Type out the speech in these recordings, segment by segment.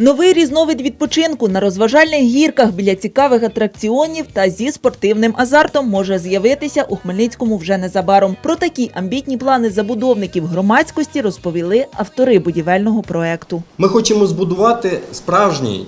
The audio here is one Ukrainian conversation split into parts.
Новий різновид відпочинку на розважальних гірках біля цікавих атракціонів та зі спортивним азартом може з'явитися у Хмельницькому вже незабаром. Про такі амбітні плани забудовників громадськості розповіли автори будівельного проекту. Ми хочемо збудувати справжній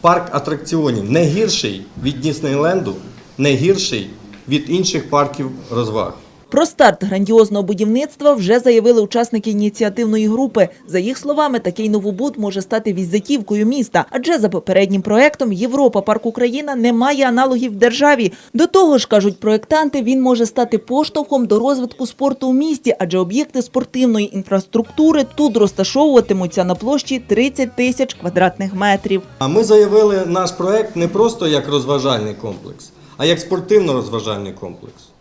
парк атракціонів, не гірший від Діснейленду, не гірший від інших парків розваг. Про старт грандіозного будівництва вже заявили учасники ініціативної групи. За їх словами, такий новобуд може стати візитівкою міста, адже за попереднім проектом Європа Парк Україна не має аналогів в державі. До того ж, кажуть проектанти, він може стати поштовхом до розвитку спорту у місті, адже об'єкти спортивної інфраструктури тут розташовуватимуться на площі 30 тисяч квадратних метрів. А ми заявили наш проект не просто як розважальний комплекс, а як спортивно-розважальний комплекс.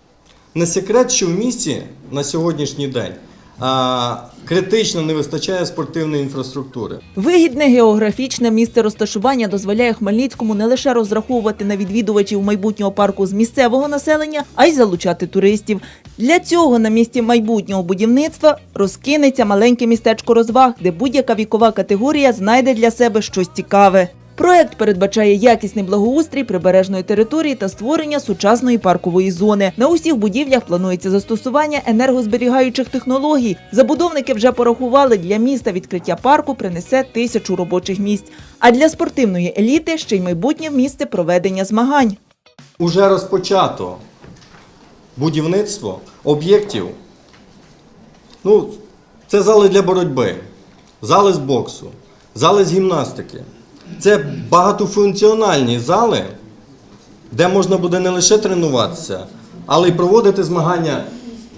Не секрет, що в місті на сьогоднішній день а, критично не вистачає спортивної інфраструктури. Вигідне географічне місце розташування дозволяє Хмельницькому не лише розраховувати на відвідувачів майбутнього парку з місцевого населення, а й залучати туристів. Для цього на місці майбутнього будівництва розкинеться маленьке містечко розваг, де будь-яка вікова категорія знайде для себе щось цікаве. Проект передбачає якісний благоустрій прибережної території та створення сучасної паркової зони. На усіх будівлях планується застосування енергозберігаючих технологій. Забудовники вже порахували, для міста відкриття парку принесе тисячу робочих місць. А для спортивної еліти ще й майбутнє місце проведення змагань. Уже розпочато будівництво об'єктів. Ну, це зали для боротьби, зали з боксу, зали з гімнастики. Це багатофункціональні зали, де можна буде не лише тренуватися, але й проводити змагання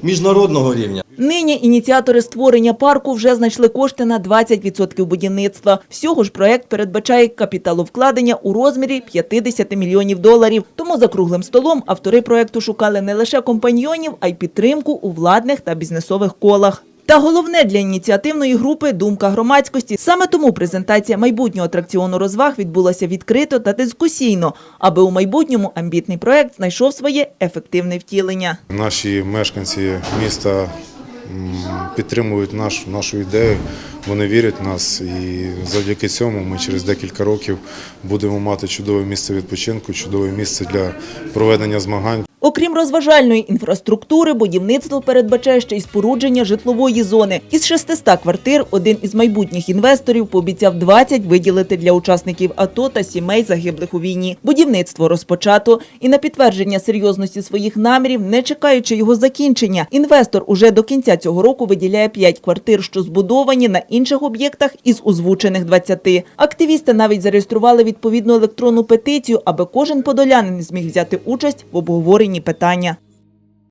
міжнародного рівня. Нині ініціатори створення парку вже знайшли кошти на 20% будівництва. Всього ж проект передбачає капіталовкладення у розмірі 50 мільйонів доларів. Тому за круглим столом автори проекту шукали не лише компаньйонів, а й підтримку у владних та бізнесових колах. Та головне для ініціативної групи думка громадськості. Саме тому презентація майбутнього атракціону розваг відбулася відкрито та дискусійно, аби у майбутньому амбітний проект знайшов своє ефективне втілення. Наші мешканці міста підтримують наш, нашу ідею, вони вірять в нас, і завдяки цьому ми через декілька років будемо мати чудове місце відпочинку, чудове місце для проведення змагань. Окрім розважальної інфраструктури, будівництво передбачає ще й спорудження житлової зони. Із 600 квартир один із майбутніх інвесторів пообіцяв 20 виділити для учасників АТО та сімей загиблих у війні. Будівництво розпочато, і на підтвердження серйозності своїх намірів, не чекаючи його закінчення, інвестор уже до кінця цього року виділяє 5 квартир, що збудовані на інших об'єктах із озвучених 20. Активісти навіть зареєстрували відповідну електронну петицію, аби кожен подолянин зміг взяти участь в обговоренні питання.